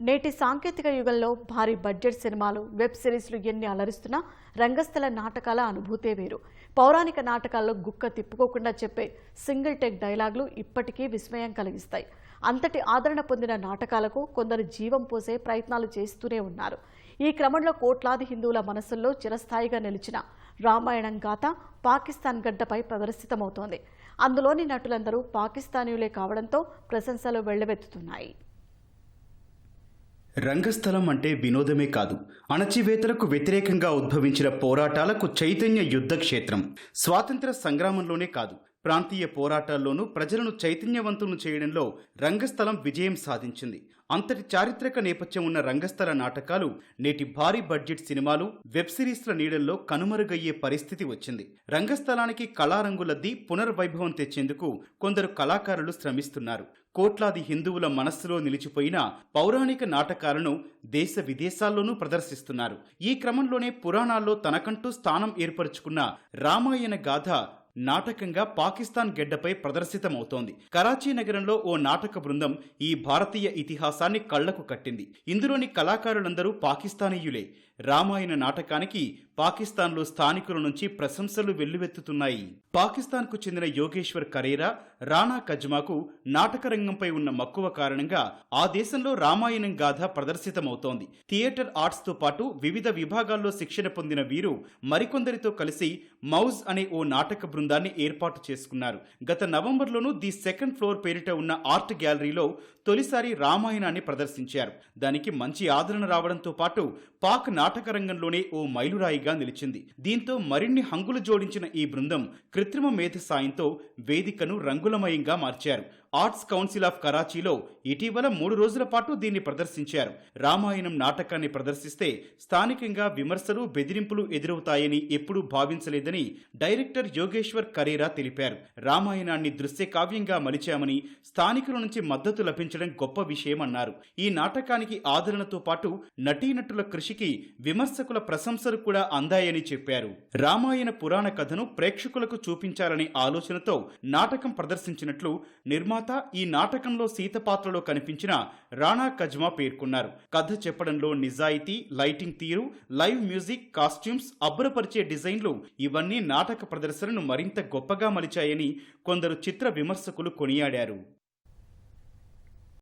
నేటి సాంకేతిక యుగంలో భారీ బడ్జెట్ సినిమాలు వెబ్ సిరీస్లు ఎన్ని అలరిస్తున్నా రంగస్థల నాటకాల అనుభూతే వేరు. పౌరాణిక నాటకాల్లో గుక్క తిప్పుకోకుండా చెప్పే సింగిల్ టేక్ డైలాగులు ఇప్పటికీ విస్మయం కలిగిస్తాయి. అంతటి ఆదరణ పొందిన నాటకాలకు కొందరు జీవం పోసే ప్రయత్నాలు చేస్తూనే ఉన్నారు. ఈ క్రమంలో కోట్లాది హిందువుల మనసుల్లో చిరస్థాయిగా నిలిచిన రామాయణం గాథ పాకిస్తాన్ గడ్డపై ప్రదర్శితమవుతోంది. అందులోని నటులందరూ పాకిస్తానీయులే కావడంతో ప్రశంసలు వెళ్ళవెత్తుతున్నాయి రంగస్థలం అంటే వినోదమే కాదు. అణచివేతలకు వ్యతిరేకంగా ఉద్భవించిన పోరాటాలకు చైతన్య యుద్ధ క్షేత్రం స్వాతంత్ర సంగ్రామంలోనే కాదు. ప్రాంతీయ పోరాటాల్లోనూ ప్రజలను చైతన్యవంతులను చేయడంలో రంగస్థలం విజయం సాధించింది. అంతటి చారిత్రక నేపథ్యం ఉన్న రంగస్థల నాటకాలు నేటి భారీ బడ్జెట్ సినిమాలు వెబ్ సిరీస్ల నీడల్లో కనుమరుగయ్యే పరిస్థితి వచ్చింది. రంగస్థలానికి కళారంగులద్ది పునర్వైభవం తెచ్చేందుకు కొందరు కళాకారులు శ్రమిస్తున్నారు. కోట్లాది హిందువుల మనస్సులో నిలిచిపోయిన పౌరాణిక నాటకాలను దేశ విదేశాల్లోనూ ప్రదర్శిస్తున్నారు. ఈ క్రమంలోనే పురాణాల్లో తనకంటూ స్థానం ఏర్పరచుకున్న రామాయణ గాథ నాటకంగా పాకిస్తాన్ గెడ్డపై ప్రదర్శితమవుతోంది. కరాచీ నగరంలో ఓ నాటక బృందం ఈ భారతీయ ఇతిహాసాన్ని కళ్ళకు కట్టింది. ఇందులోని కళాకారులందరూ పాకిస్తానీయులే. రామాయణ నాటకానికి పాకిస్తాన్లో స్థానికుల నుంచి ప్రశంసలు వెల్లువెత్తుతున్నాయి. పాకిస్తాన్కు చెందిన యోగేశ్వర్ కరేరా రాణా కజ్మాకు నాటకరంగంపై ఉన్న మక్కువ కారణంగా ఆ దేశంలో రామాయణం గాథ ప్రదర్శితమవుతోంది. థియేటర్ ఆర్ట్స్తో పాటు వివిధ విభాగాల్లో శిక్షణ పొందిన వీరు మరికొందరితో కలిసి మౌజ్ అనే ఓ నాటక బృందాన్ని ఏర్పాటు చేసుకున్నారు. గత నవంబర్లోనూ ది సెకండ్ ఫ్లోర్ పేరిట ఉన్న ఆర్ట్ గ్యాలరీలో తొలిసారి రామాయణాన్ని ప్రదర్శించారు. దానికి మంచి ఆదరణ రావడంతో పాటు పాక్ నాటక రంగంలోనే ఓ మైలురాయిగా నిలిచింది. దీంతో మరిన్ని హంగులు జోడించిన ఈ బృందం కృత్రిమ మేధ సాయంతో వేదికను రంగులమయంగా మార్చారు. ఆర్ట్స్ కౌన్సిల్ ఆఫ్ కరాచీలో ఇటీవల మూడు రోజుల పాటు దీన్ని ప్రదర్శించారు. రామాయణం నాటకాన్ని ప్రదర్శిస్తే స్థానికంగా విమర్శలు బెదిరింపులు ఎదురవుతాయని ఎప్పుడూ భావించలేదని డైరెక్టర్ యోగేశ్వర్ కరేరా తెలిపారు. రామాయణాన్ని దృశ్య కావ్యంగా మలిచామని స్థానికుల నుంచి మద్దతు లభించడం గొప్ప విషయమన్నారు ఈ నాటకానికి ఆదరణతో పాటు నటీనటుల కృషికి విమర్శకుల ప్రశంసలు కూడా అందాయని చెప్పారు. రామాయణ పురాణ కథను ప్రేక్షకులకు చూపించాలనే ఆలోచనతో నాటకం ప్రదర్శించినట్లు నిర్మాత నిర్మాత ఈ నాటకంలో సీత పాత్రలో కనిపించిన రాణా కజ్మా పేర్కొన్నారు. కథ చెప్పడంలో నిజాయితీ లైటింగ్ తీరు లైవ్ మ్యూజిక్ కాస్ట్యూమ్స్ అబ్బురపరిచే డిజైన్లు ఇవన్నీ నాటక ప్రదర్శనను మరింత గొప్పగా మలిచాయని కొందరు చిత్ర విమర్శకులు కొనియాడారు.